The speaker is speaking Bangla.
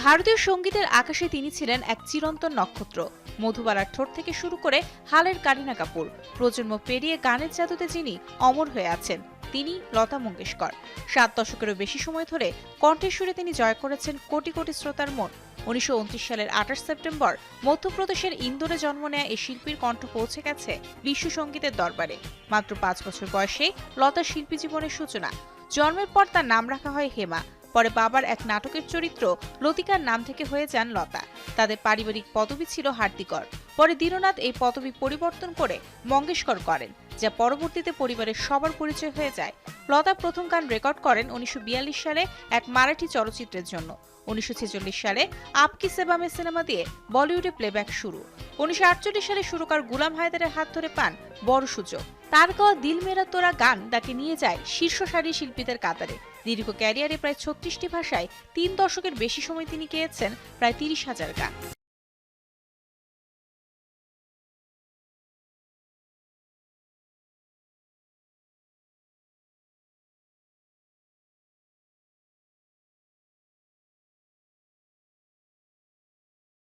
ভারতীয় সঙ্গীতের আকাশে তিনি ছিলেন এক চিরন্তন নক্ষত্র। মধুবালার ঠোঁট থেকে শুরু করে হালের কারিনা কাপুর। প্রজন্ম পেরিয়ে গানের জাদুতে যিনি অমর হয়ে আছেন, তিনি লতা মঙ্গেশকর। সাত দশকেরও বেশি সময় ধরে কণ্ঠেশ্বরে তিনি জয় করেছেন কোটি কোটি শ্রোতার মন। উনিশশো উনত্রিশ সালের আঠাশ সেপ্টেম্বর মধ্যপ্রদেশের ইন্দোরে জন্ম নেয়া এই শিল্পীর কণ্ঠ পৌঁছে গেছে বিশ্ব সঙ্গীতের দরবারে। মাত্র পাঁচ বছর বয়সে লতা শিল্পী জীবনের সূচনা। জন্মের পর তার নাম রাখা হয় হেমা। পরে বাবার এক নাটকের চরিত্র লতিকার নাম থেকে হয়ে যান লতা। তাদের পারিবারিক পদবি ছিল হার্দিকর। পরে দীননাথ এই পদবি পরিবর্তন করে মঙ্গেশকর করেন। যা পরবর্তীতে পরিবারের সবার পরিচয় হয়ে যায়। লতা প্রথম গান রেকর্ড করেন উনিশশো বিয়াল্লিশ সালে এক মারাঠি চলচ্চিত্রের জন্য। উনিশশো সালে আপকি সেবামে সিনেমা দিয়ে বলিউডে প্লেব্যাক শুরু। উনিশশো আটচল্লিশ সালে সুরকার গুলাম হায়দারের হাত ধরে পান বড় সুযোগ। তার গাওয়া দিল মেরা তোরা গান তাকে নিয়ে যায় শীর্ষ সারির শিল্পীদের কাতারে। দীর্ঘ ক্যারিয়ারে প্রায় ছত্রিশটি ভাষায় তিন দশকের বেশি সময় তিনি গেয়েছেন প্রায় তিরিশ হাজার গান।